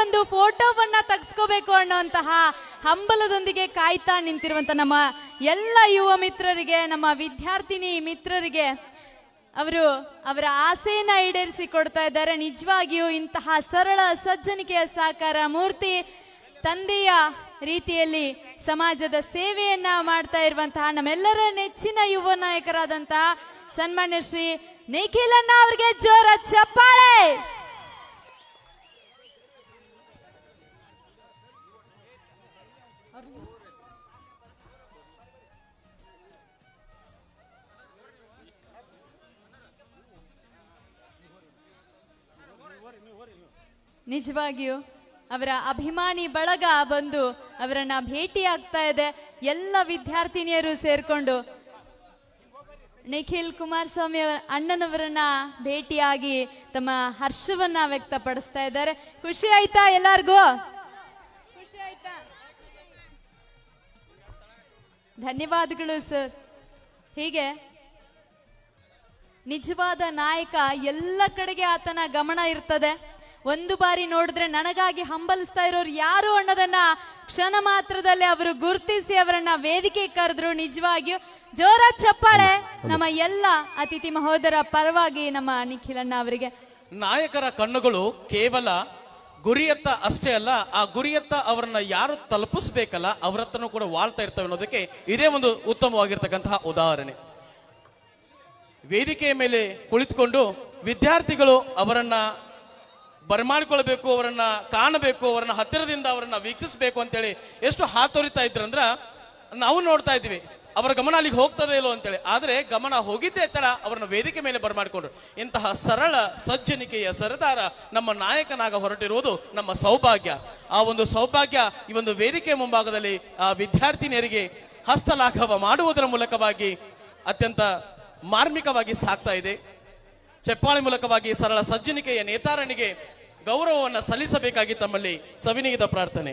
ಒಂದು ಫೋಟೋವನ್ನ ತೆಗೆಸ್ಕೋಬೇಕು ಅನ್ನೋಂತಹ ಹಂಬಲದೊಂದಿಗೆ ಕಾಯ್ತಾ ನಿಂತಿರುವಂತ ನಮ್ಮ ಎಲ್ಲ ಯುವ ಮಿತ್ರರಿಗೆ, ನಮ್ಮ ವಿದ್ಯಾರ್ಥಿನಿ ಮಿತ್ರರಿಗೆ ಅವರು ಅವರ ಆಸೆಯನ್ನ ಈಡೇರಿಸಿ ಕೊಡ್ತಾ ಇದ್ದಾರೆ. ನಿಜವಾಗಿಯೂ ಇಂತಹ ಸರಳ, ಸಜ್ಜನಿಕೆಯ ಸಾಕಾರ ಮೂರ್ತಿ ತಂದೆಯ ರೀತಿಯಲ್ಲಿ ಸಮಾಜದ ಸೇವೆಯನ್ನ ಮಾಡ್ತಾ ಇರುವಂತಹ ನಮ್ಮೆಲ್ಲರ ನೆಚ್ಚಿನ ಯುವ ನಾಯಕರಾದಂತಹ ಸನ್ಮಾನ್ಯ ಶ್ರೀ ನಿಖಿಲಣ್ಣ ಅವರಿಗೆ ಜೋರ ಚಪ್ಪಾಳೆ! ನಿಜವಾಗಿಯೂ ಅವರ ಅಭಿಮಾನಿ ಬಳಗ ಬಂದು ಅವರನ್ನ ಭೇಟಿ ಆಗ್ತಾ ಇದೆ. ಎಲ್ಲ ವಿದ್ಯಾರ್ಥಿನಿಯರು ಸೇರ್ಕೊಂಡು ನಿಖಿಲ್ ಕುಮಾರಸ್ವಾಮಿ ಅಣ್ಣನವರನ್ನ ಭೇಟಿಯಾಗಿ ತಮ್ಮ ಹರ್ಷವನ್ನ ವ್ಯಕ್ತಪಡಿಸ್ತಾ ಇದ್ದಾರೆ. ಖುಷಿ ಆಯ್ತಾ ಎಲ್ಲಾರ್ಗೂ? ಖುಷಿ ಆಯ್ತಾ? ಧನ್ಯವಾದಗಳು ಸರ್. ಹೀಗೆ ನಿಜವಾದ ನಾಯಕ ಎಲ್ಲ ಕಡೆಗೆ ಆತನ ಗಮನ ಇರ್ತದೆ. ಒಂದು ಬಾರಿ ನೋಡಿದ್ರೆ ನನಗಾಗಿ ಹಂಬಲಿಸ್ತಾ ಇರೋರು ಯಾರು ಅನ್ನೋದನ್ನ ಕ್ಷಣ ಮಾತ್ರದಲ್ಲಿ ಅವರು ಗುರುತಿಸಿ ಅವರನ್ನ ವೇದಿಕೆ ಕರೆದ್ರು. ನಿಜವಾಗಿಯೂ ಜೋರ ಚಪ್ಪಾಳೆ. ನಮ್ಮ ಎಲ್ಲ ಅತಿಥಿ ಮಹೋದರ ಪರವಾಗಿ ನಮ್ಮ ನಿಖಿಲಣ್ಣ ಅವರಿಗೆ. ನಾಯಕರ ಕಣ್ಣುಗಳು ಕೇವಲ ಗುರಿಯತ್ತ ಅಷ್ಟೇ ಅಲ್ಲ ಆ ಗುರಿಯತ್ತ ಅವರನ್ನ ಯಾರು ತಲುಪಿಸ್ಬೇಕಲ್ಲ ಅವರತ್ತನೂ ಕೂಡ ವಾಳ್ತಾ ಇರ್ತವೆ ಅನ್ನೋದಕ್ಕೆ ಇದೇ ಒಂದು ಉತ್ತಮವಾಗಿರ್ತಕ್ಕಂತಹ ಉದಾಹರಣೆ. ವೇದಿಕೆಯ ಮೇಲೆ ಕುಳಿತುಕೊಂಡು ವಿದ್ಯಾರ್ಥಿಗಳು ಅವರನ್ನ ಬರಮಾಡಿಕೊಳ್ಬೇಕು, ಅವರನ್ನ ಕಾಣಬೇಕು, ಅವರನ್ನ ಹತ್ತಿರದಿಂದ ಅವರನ್ನ ವೀಕ್ಷಿಸಬೇಕು ಅಂತೇಳಿ ಎಷ್ಟು ಹಾತೊರಿತಾ ಇದ್ರಂದ್ರ ನಾವು ನೋಡ್ತಾ ಇದ್ವಿ ಅವರ ಗಮನ ಅಲ್ಲಿಗೆ ಹೋಗ್ತದೆ ಇಲ್ಲೋ ಅಂತೇಳಿ. ಆದ್ರೆ ಗಮನ ಹೋಗಿದ್ದೇ ತರ ಅವರನ್ನ ವೇದಿಕೆ ಮೇಲೆ ಬರಮಾಡಿಕೊಂಡ್ರು. ಇಂತಹ ಸರಳ, ಸಜ್ಜನಿಕೆಯ ಸರದಾರ ನಮ್ಮ ನಾಯಕನಾಗ ಹೊರಟಿರುವುದು ನಮ್ಮ ಸೌಭಾಗ್ಯ. ಆ ಒಂದು ಸೌಭಾಗ್ಯ ಈ ಒಂದು ವೇದಿಕೆ ಮುಂಭಾಗದಲ್ಲಿ, ಆ ವಿದ್ಯಾರ್ಥಿನಿಯರಿಗೆ ಹಸ್ತಲಾಘವ ಮಾಡುವುದರ ಮೂಲಕವಾಗಿ ಅತ್ಯಂತ ಮಾರ್ಮಿಕವಾಗಿ ಸಾಕ್ತಾ ಇದೆ. ಚಪ್ಪಾಳೆ ಮೂಲಕವಾಗಿ ಸರಳ ಸಜ್ಜನಿಕೆಯ ನೇತಾರನಿಗೆ ಗೌರವವನ್ನು ಸಲ್ಲಿಸಬೇಕಾಗಿ ತಮ್ಮಲ್ಲಿ ಸವಿನಿಗಿದ ಪ್ರಾರ್ಥನೆ.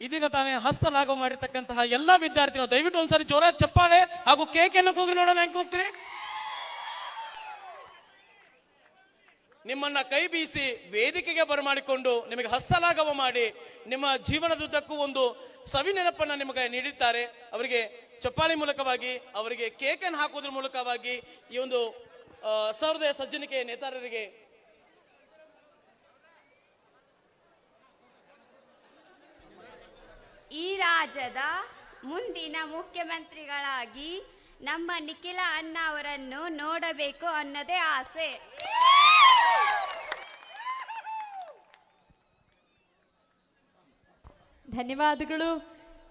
ಇದೀಗ ತಾನೇ ಮಾಡಿರ್ತಕ್ಕಂತಹ ಎಲ್ಲಾ ವಿದ್ಯಾರ್ಥಿಗಳು ದಯವಿಟ್ಟು ಒಂದ್ಸರಿ ಜೋರ ಚಪ್ಪಾಳೆ ಹಾಗೂ ಅನ್ನು ಕೂಗಿ ನೋಡೋಣ, ಹೆಂಗ್ ಕೂಗ್ತೀರಿ? ನಿಮ್ಮನ್ನ ಕೈ ಬೀಸಿ ವೇದಿಕೆಗೆ ಬರಮಾಡಿಕೊಂಡು ನಿಮಗೆ ಹಸ್ತಲಾಘವ ಮಾಡಿ ನಿಮ್ಮ ಜೀವನದುದ್ದಕ್ಕೂ ಒಂದು ಸವಿ ನೆನಪನ್ನ ನಿಮಗೆ ನೀಡಿದ್ದಾರೆ. ಅವರಿಗೆ ಚಪ್ಪಾಳಿ ಮೂಲಕವಾಗಿ, ಅವರಿಗೆ ಕೇಕನ್ನು ಹಾಕೋದ್ರ ಮೂಲಕವಾಗಿ ಈ ಒಂದು ಸಹೃದಯ ಸಜ್ಜನಿಕೆ ನೇತಾರರಿಗೆ ಈ ರಾಜ್ಯದ ಮುಂದಿನ ಮುಖ್ಯಮಂತ್ರಿಗಳಾಗಿ ನಮ್ಮ ನಿಖಿಲ ಅಣ್ಣ ಅವರನ್ನು ನೋಡಬೇಕು ಅನ್ನೋದೇ ಆಸೆ. ಧನ್ಯವಾದಗಳು.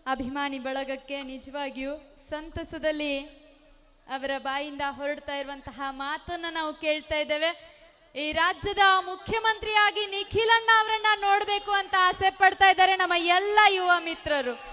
ಅಭಿಮಾನಿ ಬಳಗಕ್ಕೆ ನಿಜವಾಗಿಯೂ ಸಂತಸದಲ್ಲಿ ಅವರ ಬಾಯಿಂದ ಹೊರಡ್ತಾ ಇರುವಂತಹ ಮಾತನ್ನ ನಾವು ಕೇಳ್ತಾ ಇದ್ದೇವೆ. ಈ ರಾಜ್ಯದ ಮುಖ್ಯಮಂತ್ರಿಯಾಗಿ ನಿಖಿಲಣ್ಣ ಅವರನ್ನ ನೋಡ್ಬೇಕು ಅಂತ ಆಸೆ ಪಡ್ತಾ ಇದ್ದಾರೆ ನಮ್ಮ ಎಲ್ಲ ಯುವ ಮಿತ್ರರು.